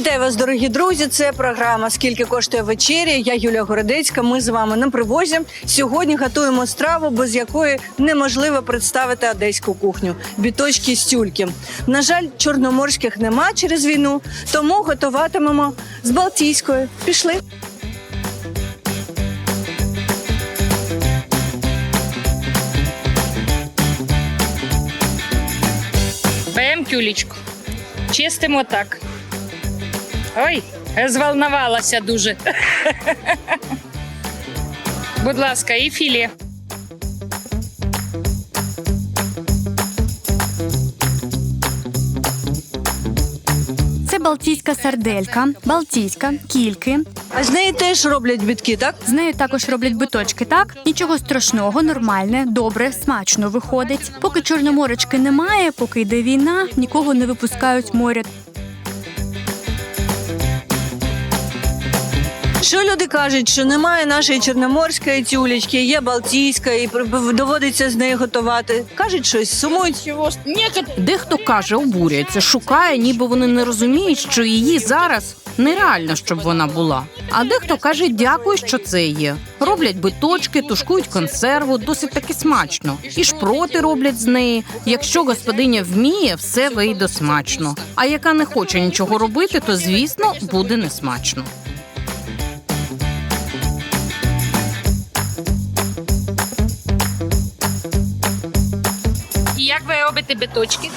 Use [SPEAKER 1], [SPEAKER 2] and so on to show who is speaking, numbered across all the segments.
[SPEAKER 1] Вітаю вас, дорогі друзі. Це програма Скільки коштує вечеря. Я Юлія Городецька. Ми з вами на привозі. Сьогодні готуємо страву, без якої неможливо представити одеську кухню біточки з тюльки. На жаль, чорноморських нема через війну, тому готуватимемо з Балтійської. Пішли.
[SPEAKER 2] Беремо тюлечку. Чистимо так. Ой, зволновалася дуже. Будь ласка, і філе.
[SPEAKER 3] Це балтійська сарделька, балтійська, кільки.
[SPEAKER 1] А з неї теж роблять бітки, так?
[SPEAKER 3] З нею також роблять биточки. Так нічого страшного, нормальне, добре, смачно виходить. Поки чорноморочки немає, поки йде війна, нікого не випускають моря.
[SPEAKER 1] Що люди кажуть, що немає нашої чорноморської тюлечки, є Балтійська, і доводиться з нею готувати. Кажуть щось, сумують.
[SPEAKER 4] Дехто каже, обурюється, шукає, ніби вони не розуміють, що її зараз нереально, щоб вона була. А дехто каже, дякую, що це є. Роблять биточки, тушкують консерву, досить таки смачно. І шпроти роблять з неї. Якщо господиня вміє, все вийде смачно. А яка не хоче нічого робити, то звісно буде несмачно.
[SPEAKER 2] Робите биточки?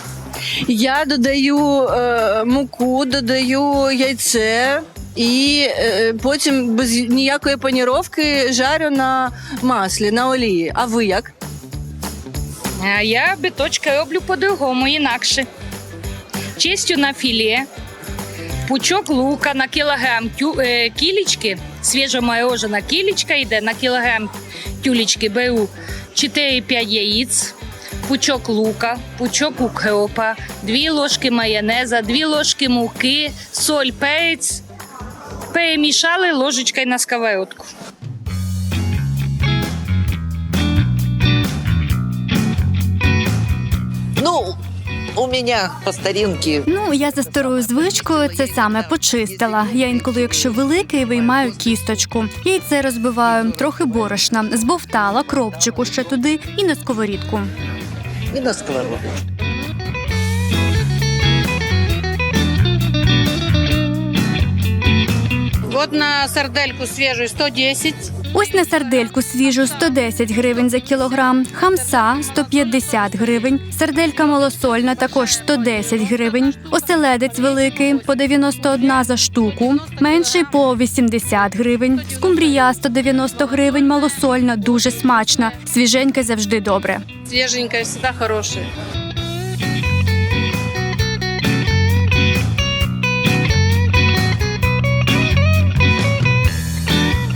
[SPEAKER 1] Я додаю е, муку, додаю яйце. І е, потім без ніякої паніровки жарю на маслі, на олії. А ви як?
[SPEAKER 2] А я биточки роблю по-другому, інакше. Чистю на філе, пучок лука на кілограм тю, е, кілечки, свіжоморожена кілечка йде на кілограм тюлечки беру 4-5 яєць, пучок лука, пучок укропа, 2 ложки майонеза, 2 ложки муки, соль, перець. Перемішали ложечкою на сковородку.
[SPEAKER 5] Ну, у меня по старинке
[SPEAKER 3] Ну я за старою звичкою це саме почистила. Я інколи, якщо великий, виймаю кісточку. Яйце розбиваю, трохи борошна, збовтала, кропчику ще туди і на сковорідку.
[SPEAKER 5] И на сковородку.
[SPEAKER 6] Вот на сардельку свежую 110.
[SPEAKER 3] Ось на сардельку свіжу 110 гривень за кілограм, хамса 150 гривень, сарделька малосольна також 110 гривень, оселедець великий по 91 за штуку, менший по 80 гривень, скумбрія 190 гривень, малосольна, дуже смачна, свіженька завжди добре.
[SPEAKER 6] Свеженькая, всегда хорошая.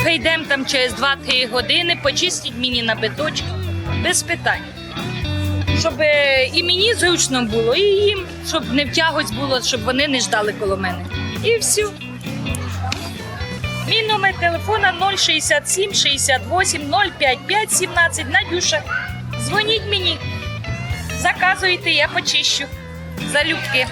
[SPEAKER 2] Прийдемо там через 2-3 години, почистіть мені на биточки без питань. Щоб е, і мені зручно було, і їм, щоб не втягось було, щоб вони не ждали коло мене. І все. Мій номер телефона 067 68 055 17 Надюша. Дзвоніть мені. Заказуйте, я почищу. Залюбки.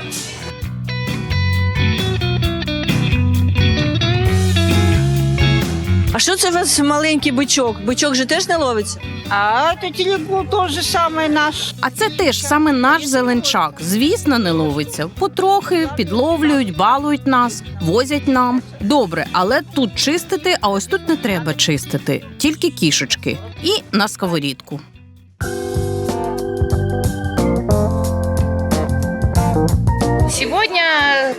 [SPEAKER 1] А що це у вас маленький бичок? Бичок же теж не ловиться?
[SPEAKER 7] А это телегу тот же самый наш.
[SPEAKER 4] А це теж саме наш зеленчак. Звісно, не ловиться. Потрохи підловлюють, балують нас, возять нам. Добре, але тут чистити, а ось тут не треба чистити, тільки кішечки. І на сковорідку.
[SPEAKER 2] Сьогодні,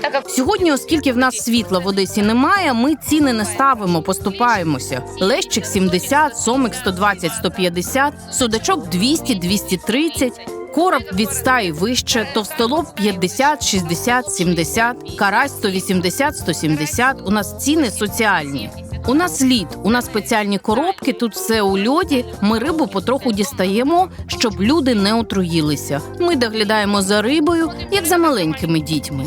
[SPEAKER 2] так як
[SPEAKER 4] Сьогодні, оскільки в нас світла в Одесі немає, ми ціни не ставимо, поступаємося. Лещик 70, сомик 120, 150, судачок 200, 230, короб від 100 і вище, товстолоб 50, 60, 70, карась 180, 170. У нас ціни соціальні. У нас лід, у нас спеціальні коробки, тут все у льоді. Ми рибу потроху дістаємо, щоб люди не отруїлися. Ми доглядаємо за рибою, як за маленькими дітьми.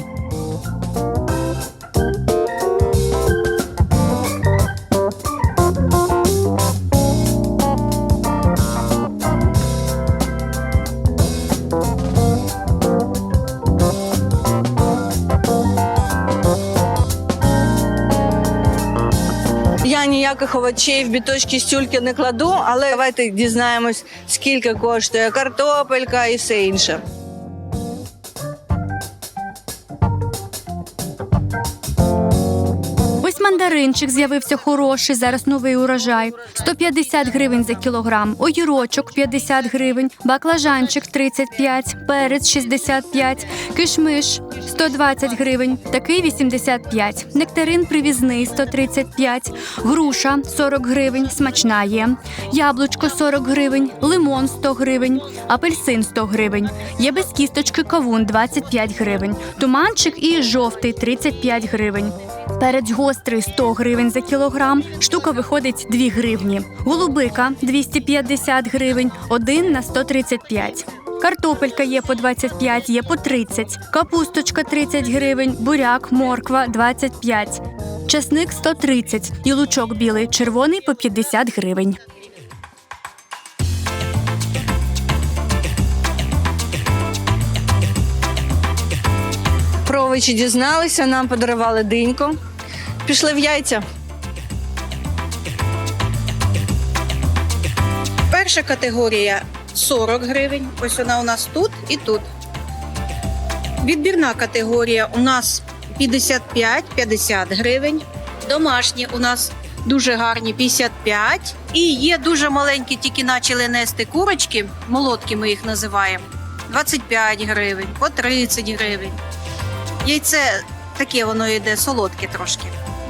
[SPEAKER 1] Ніяких овочей в біточки стюльки не кладу, але давайте дізнаємось, скільки коштує картопелька і все інше.
[SPEAKER 3] Мандаринчик з'явився хороший, зараз новий урожай. 150 гривень за кілограм, огірочок 50 гривень, баклажанчик 35, перець 65, кишмиш 120 гривень, такий 85, нектарин привізний 135, груша 40 гривень, смачна є, яблучко 40 гривень, лимон 100 гривень, апельсин 100 гривень, є без кісточки кавун 25 гривень, туманчик і жовтий 35 гривень. Перець гострий 100 гривень за кілограм, штука виходить 2 гривні. Голубика 250 гривень, один на 135. Картопелька є по 25, є по 30. Капусточка 30 гривень, буряк, морква 25. Часник 130 і лучок білий, червоний по 50 гривень.
[SPEAKER 1] Про овочі дізналися, нам подарували диньку. Пішли в яйця.
[SPEAKER 6] Перша категорія 40 гривень. Ось вона у нас тут і тут. Відбірна категорія у нас 55-50 гривень. Домашні у нас дуже гарні 55. І є дуже маленькі, тільки почали нести курочки, молотки ми їх називаємо. 25 гривень, по 30 гривень. Яйце таке воно йде солодке трошки.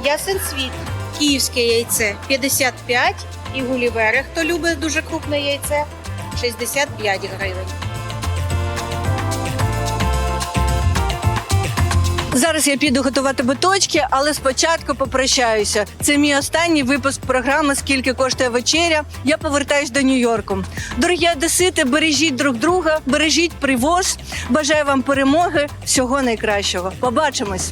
[SPEAKER 6] Ясен світ. Київське яйце 55 і гулівери, хто любить дуже крупне яйце, 65 гривень.
[SPEAKER 1] Зараз я піду готувати буточки, але спочатку попрощаюся. Це мій останній випуск програми Скільки коштує вечеря. Я повертаюсь до Нью-Йорку. Дорогі одесити, бережіть друг друга, бережіть привоз. Бажаю вам перемоги, всього найкращого. Побачимось.